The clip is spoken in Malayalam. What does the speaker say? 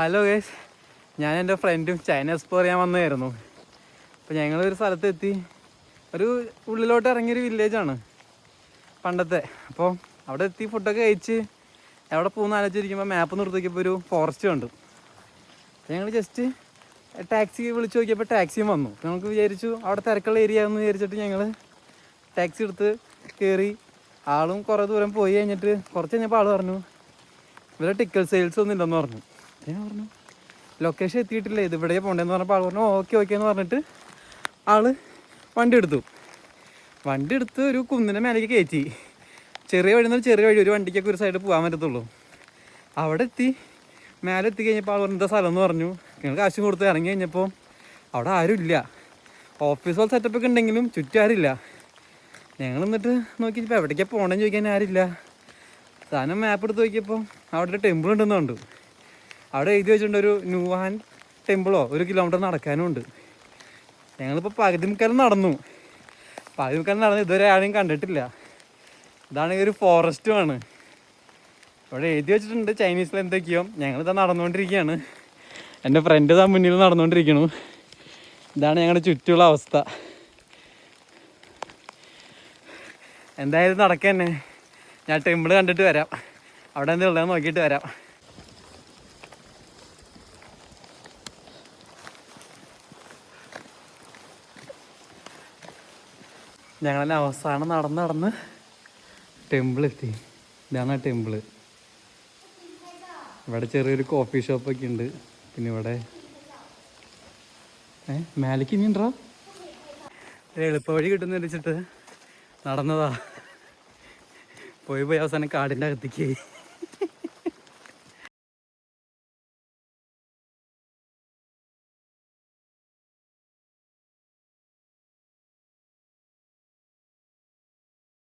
ഹലോ ഗേസ് ഞാൻ എന്റെ ഫ്രണ്ടും ചൈന എക്സ്പ്ലോർ ചെയ്യാൻ വന്നതായിരുന്നു. അപ്പോൾ ഞങ്ങളൊരു സ്ഥലത്തെത്തി. ഒരു ഉള്ളിലോട്ട് ഇറങ്ങിയൊരു വില്ലേജാണ് പണ്ടത്തെ. അപ്പോൾ അവിടെ എത്തി ഫുഡൊക്കെ കഴിച്ച് എവിടെ പോകുന്ന ആലോചിച്ചിരിക്കുമ്പോൾ മാപ്പ് നിർത്തിക്കപ്പോൾ ഒരു ഫോറസ്റ്റ് കണ്ടു. അപ്പോൾ ഞങ്ങൾ ജസ്റ്റ് ടാക്സി വിളിച്ച് നോക്കിയപ്പോൾ ടാക്സിയും വന്നു. നമുക്ക് വിചാരിച്ചു അവിടെ തിരക്കുള്ള ഏരിയ എന്ന് വിചാരിച്ചിട്ട് ഞങ്ങൾ ടാക്സി എടുത്ത് കയറി ആളും കുറേ ദൂരം പോയി കഴിഞ്ഞിട്ട് കുറച്ച് കഴിഞ്ഞപ്പോൾ ആൾ പറഞ്ഞു ഇവിടെ ടിക്കറ്റ് സെയിൽസ് ഒന്നും ഇല്ലെന്ന് പറഞ്ഞു. ഞാൻ പറഞ്ഞു ലൊക്കേഷൻ എത്തിയിട്ടില്ല? ഇത് ഇവിടെ പോകണ്ടെന്ന് പറഞ്ഞപ്പോൾ ആൾ പറഞ്ഞു ഓക്കെ ഓക്കെ എന്ന് പറഞ്ഞിട്ട് ആൾ വണ്ടി എടുത്തു. വണ്ടി എടുത്ത് ഒരു കുന്നിന്റെ മേലേക്ക് കയറ്റി. ചെറിയ വഴി എന്നാൽ ചെറിയ വഴി ഒരു വണ്ടിക്കൊക്കെ ഒരു സൈഡ് പോകാൻ പറ്റത്തുള്ളൂ. അവിടെ എത്തി. മേലെ എത്തി കഴിഞ്ഞപ്പോൾ ആൾ പറഞ്ഞ സ്ഥലം എന്ന് പറഞ്ഞു. ഞങ്ങൾ കാശും കൊടുത്ത് ഇറങ്ങി കഴിഞ്ഞപ്പോൾ അവിടെ ആരുമില്ല ഓഫീസ് ഹോൾ സെറ്റപ്പ് ഒക്കെ ഉണ്ടെങ്കിലും ചുറ്റും ആരില്ല ഞങ്ങൾ എന്നിട്ട് നോക്കി ഇപ്പോൾ എവിടേക്കാണ് പോകണമെന്ന് ചോദിക്കാൻ ആരില്ല സാധനം മാപ്പ് എടുത്ത് നോക്കിയപ്പോൾ അവിടെ ഒരു ടെമ്പിൾ ഉണ്ടെന്ന് കണ്ടു. അവിടെ എഴുതി വെച്ചിട്ടുണ്ട് ഒരു ന്യൂഹാൻ ടെമ്പിളോ ഒരു കിലോമീറ്റർ നടക്കാനും ഉണ്ട്. ഞങ്ങളിപ്പോൾ പകുതി മുക്കാലം നടന്നു. പകുതി മുക്കാലം നടന്ന് ഇതുവരെ ആരെയും കണ്ടിട്ടില്ല. ഇതാണെങ്കിൽ ഒരു ഫോറസ്റ്റുമാണ് ഇവിടെ എഴുതി വെച്ചിട്ടുണ്ട് ചൈനീസിൽ എന്തൊക്കെയോ. ഞങ്ങളിതാ നടന്നുകൊണ്ടിരിക്കുകയാണ്. എന്റെ ഫ്രണ്ട് ഇതാ മുന്നിൽ നടന്നുകൊണ്ടിരിക്കണു. ഇതാണ് ഞങ്ങളുടെ ചുറ്റുമുള്ള അവസ്ഥ. എന്തായാലും നടക്കന്നെ. ഞാൻ ടെമ്പിൾ കണ്ടിട്ട് വരാം. അവിടെ എന്താ ഉള്ളതെന്ന് നോക്കിയിട്ട് വരാം. ഞങ്ങളെന്നെ അവസാനം നടന്ന് നടന്ന് ടെമ്പിൾ എത്തി. ഇതാണ് ടെമ്പിൾ ഇവിടെ ചെറിയൊരു കോഫി ഷോപ്പൊക്കെ ഉണ്ട്. പിന്നെ ഇവിടെ ഏ മേലേക്ക് ഇനി ഉണ്ടോ? എളുപ്പ വഴി കിട്ടുന്ന വെച്ചിട്ട് നടന്നതാ. പോയി പോയി അവസാനം കാടിന്റെ അകത്തേക്ക്.